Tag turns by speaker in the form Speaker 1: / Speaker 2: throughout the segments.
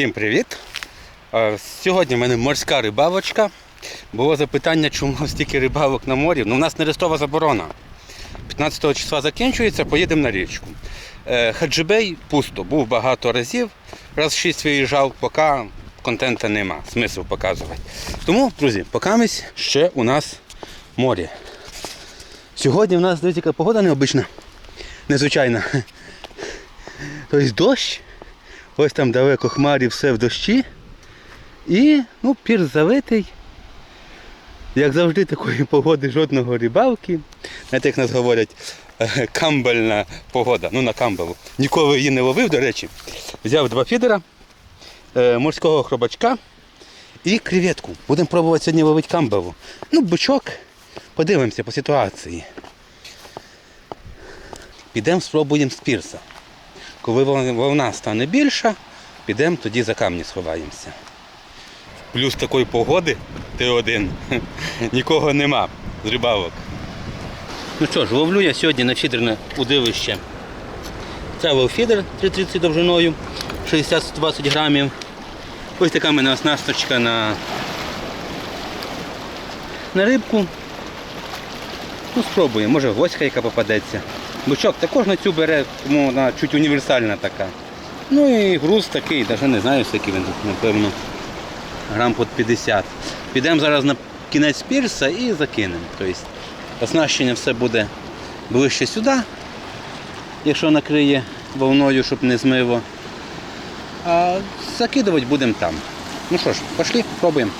Speaker 1: Всім привіт! Е, Сьогодні в мене морська рибалочка. Було запитання, чому стільки рибалок на морі. Ну, у нас нерестова заборона. 15 числа закінчується, поїдемо на річку. Е, Хаджибей пусто, був багато разів. Раз шість виїжджав, поки контента нема, смисл показувати. Тому, друзі, покамись ще у нас море. Сьогодні в нас, дивіться, погода необична, незвичайна. Тобто дощ, ось там далеко хмарі, все в дощі. І ну, пір залитий. Як завжди, такої погоди жодного рибалки. Знаєте, як нас говорять, е, камбельна погода. Ну на камбелу. Ніколи її не ловив, до речі. Взяв два фідера, е, морського хробачка і креветку. Будемо пробувати сьогодні ловити камбелу. Ну, бичок. Подивимося по ситуації. Підемо спробуємо з пірса. Коли волна стане більша, підемо тоді за камні сховаємося. Плюс такої погоди ти один. Нікого нема з рибалок. Ну що ж, ловлю я сьогодні на фідерне удилище. Це ловфідер 330 довжиною, 60-120 грамів. Ось така в мене оснасточка на, на рибку. Ну, спробуємо, може госька яка попадеться. Бичок також на цю бере, тому вона чуть універсальна така. Ну і груз такий, навіть не знаю, скільки він тут, напевно, грам під 50. Підемо зараз на кінець пірса і закинемо. Тобто оснащення все буде ближче сюди, якщо накриє волною, щоб не змило. А закидувати будемо там. Ну що ж, пішли, пробуємо.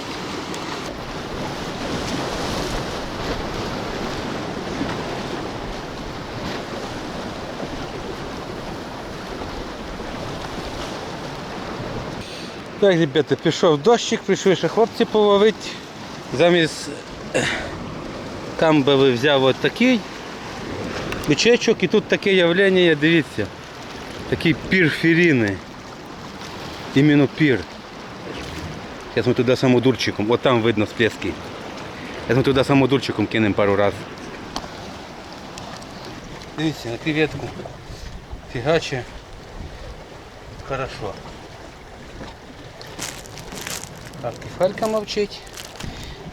Speaker 1: Так, ребята, пішов дощик, прийшли ще хлопці половити. Замість камбали взяв от такий бичечок і тут таке явлення, дивіться. Такий пір фіріни. Іменно пір. Зараз ми туди самодурчиком, от там видно сплески. Зараз ми туди самодурчиком кинемо пару раз. Дивіться, на креветку. Фігаче. Хорошо. Так, кефалька мовчить.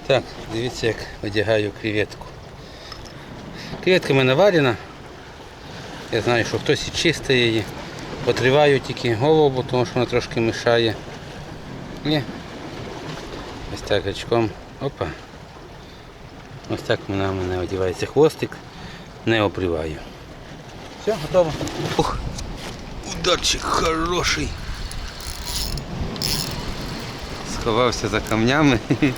Speaker 1: Так, дивіться, як одягаю креветку. Креветка в мене варена. Я знаю, що хтось і чистить її. Потриваю тільки голову, тому що вона трошки мішає. І ось так гачком. Опа. Ось так вона в мене одягається хвостик. Не обриваю. Все, готово. Ух, ударчик хороший. Сховався за камнями,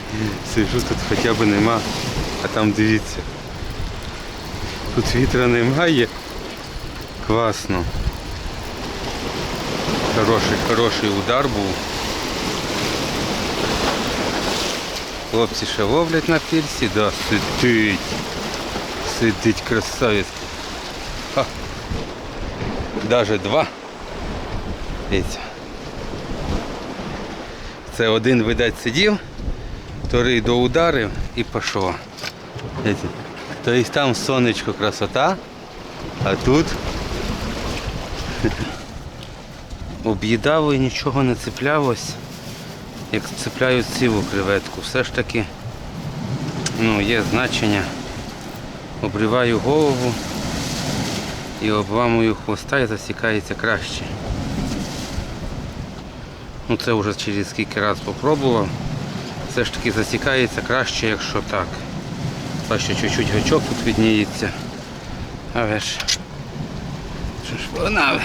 Speaker 1: сижу тут хоча б нема, а там дивіться. Тут вітра немає. Класно. Хороший, хороший удар був. Хлопці ще ловлять на пірсі, да, сидить. Сидить красавець. Ха. Даже два. Дивіться. Це один, видать, сидів, вторий доударив і. Дивіться. Тобто там сонечко красота, а тут об'їдало і нічого не цеплялось, як цепляють цілу креветку. Все ж таки ну, є значення. Обриваю голову і обламую хвоста і засікається краще. Ну це вже через скільки разів спробував. Все ж таки засікається краще, якщо так. Бачите, чуть-чуть гачок тут відніється. Але ж що ж погнали.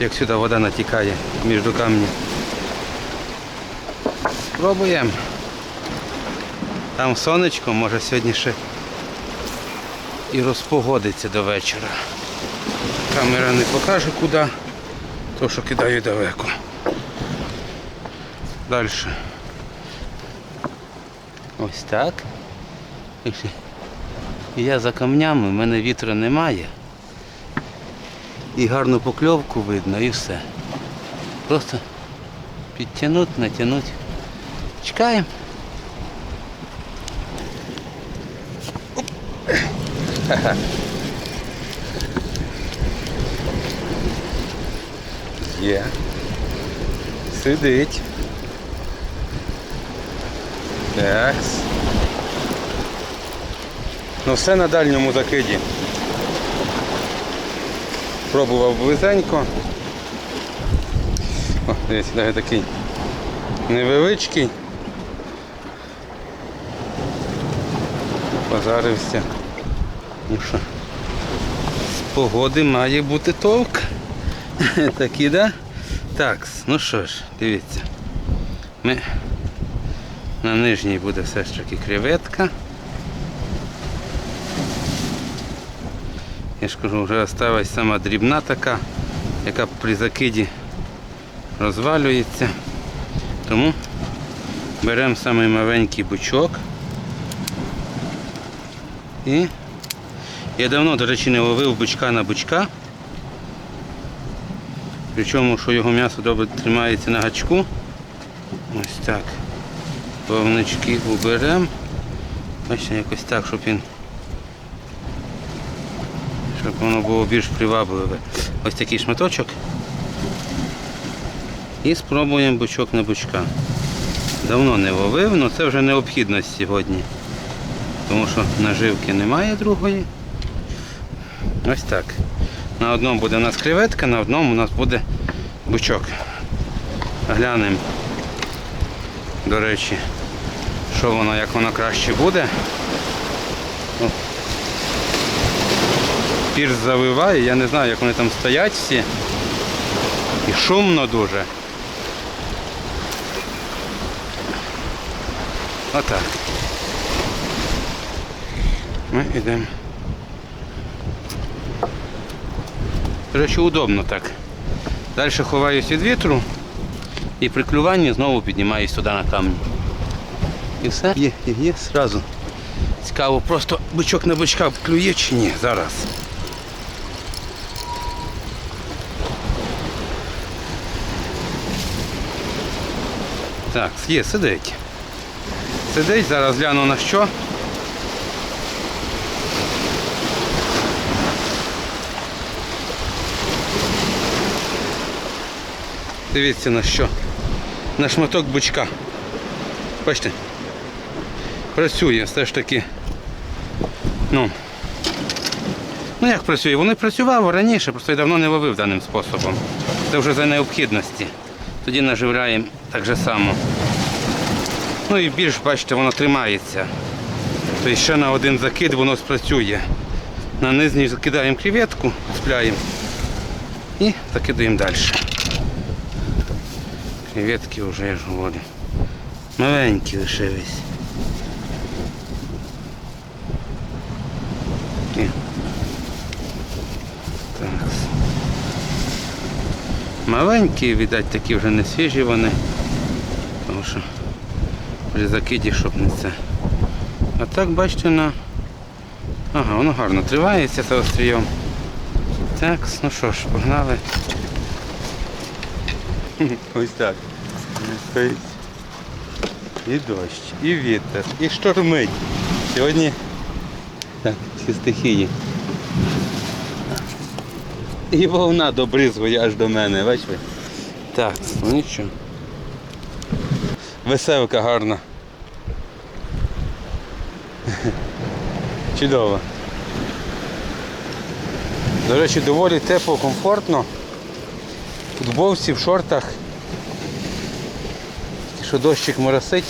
Speaker 1: Як сюди вода натікає між камні. Спробуємо. Там сонечко, може сьогодні ще і розпогодиться до вечора. Камера не покаже куди. То, що кидаю далеко. Далі. Ось так. Я за камнями, в мене вітру немає. І гарну покльовку видно і все. Просто підтягнути, натягнути. Чекаємо. Оп. Є. Сидить. Так. Ну все на дальньому закиді. Пробував близенько. О, дивіться, навіть такий невеличкий. Позарився. Ну що, з погоди має бути толк. Такі, да? Так, ну що ж, дивіться. Ми на нижній буде все ж таки креветка. Я ж кажу, вже осталась сама дрібна така, яка при закиді розвалюється. Тому беремо самий маленький бучок. І я давно, до речі, не ловив бучка на бучка. Причому, що його м'ясо добре тримається на гачку. Ось так. Плавнички уберемо. Бачите, якось так, щоб він щоб воно було більш привабливе. Ось такий шматочок. І спробуємо бучок на бучка. Давно не ловив, але це вже необхідність сьогодні. Тому що наживки немає другої. Ось так. На одному буде у нас креветка, на одному у нас буде бучок. Глянемо, до речі, що воно, як воно краще буде. Пірс завиває, я не знаю, як вони там стоять всі. І шумно дуже. Отак. Ми йдемо. До речі, удобно так. Далі ховаюсь від вітру і при клюванні знову піднімаюсь туди на камінь. І все? Є, є, є, зразу. Цікаво, просто бичок на бичка клює чи ні зараз. Так, є, сидить. Сидить, зараз гляну на що. Дивіться на що. На шматок бучка. Бачите? Працює все ж таки. Ну. Ну як працює? Вони працювали раніше, просто я давно не ловив даним способом. Це вже за необхідності. Тоді наживляємо так же само. Ну і більш, бачите, воно тримається. Тобто ще на один закид воно спрацює. На нижній закидаємо креветку, цепляємо і закидаємо далі. Креветки вже, я ж говорю. Маленькі лишились. Маленькі, видать, такі вже не свіжі вони. Тому що при закиді, щоб не це. А так бачите на... Ага, воно гарно тривається за острієм. Так, ну що ж, погнали. Ось так. І дощ, і вітер, і штормить. Сьогодні так, всі стихії. І волна добризгує аж до мене, бачите? Так, ну нічого. Веселка гарна. Чудово. До речі, доволі тепло, комфортно. Футболці, в шортах. Що дощик моросить.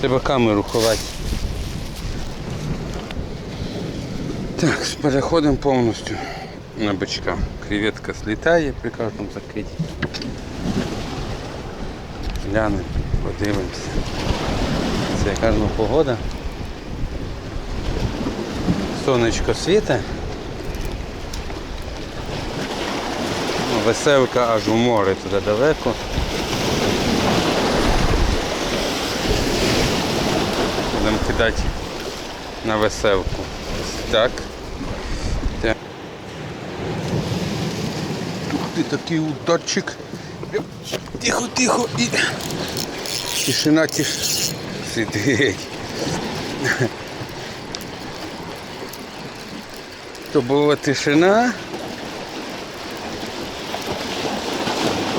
Speaker 1: Треба камеру ховати. Так, переходимо повністю на бочка. Креветка злітає при кожному закиді. Глянемо, подивимося. Це яка ну погода. Сонечко світе. Веселка аж у море туди далеко. Будемо кидати на веселку. Ось так. Так. Ух ти, такий ударчик. Тихо, тихо і тишина тиш. Сидить. То була тишина.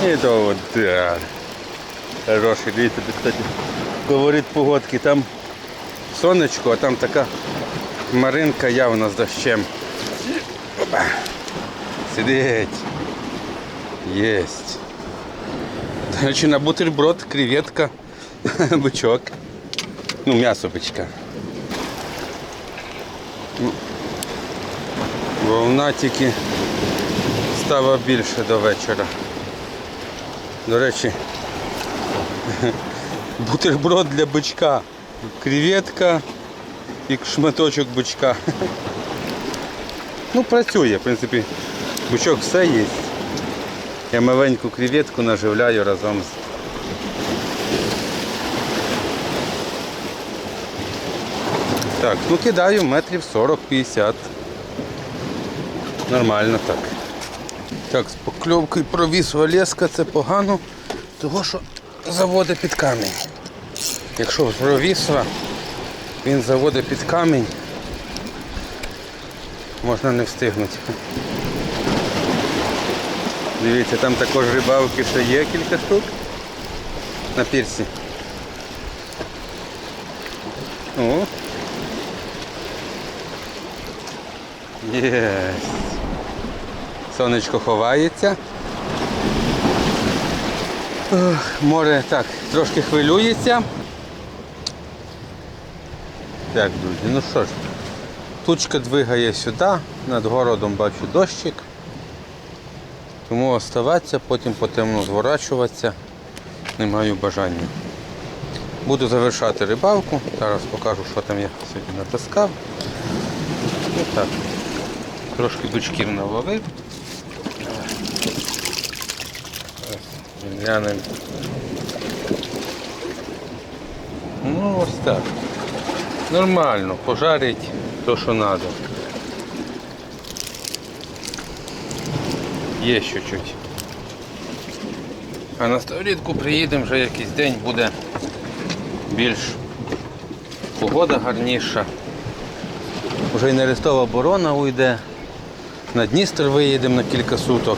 Speaker 1: І то от, да. Хороший, дивіться, кстати, говорить погодки, там сонечко, а там така маринка явно з дощем. Опа. Сидить. Єсть. До на бутерброд, креветка, бичок. Ну, м'ясо бичка. Ну, Вовна тільки стало більше до вечора. До речі, бутерброд для бичка. Креветка і шматочок бичка. Ну, працює, в принципі, бичок все є. Я маленьку креветку наживляю разом з. Так, ну кидаю метрів 40-50. Нормально так. Так, з покльовкою провіз Олеска, це погано, того що заводить під камінь. Якщо провісла, він заводить під камінь, можна не встигнути. Дивіться, там також рибалки ще є кілька штук на пірсі. О. Єсть. Сонечко ховається. Море так, трошки хвилюється. Так, друзі, ну що ж, тучка двигає сюди, над городом бачу дощик. Тому оставатися, потім потемно зворачуватися. Не маю бажання. Буду завершати рибалку. Зараз покажу, що там я сьогодні натаскав. Ну так. Трошки бичків наловив. Глянемо. Ну ось так. Нормально, пожарить то, що треба. Є ще чуть. А на Ставрідку приїдемо вже якийсь день, буде більш погода гарніша. Вже і Нерестова оборона уйде. На Дністр виїдемо на кілька суток.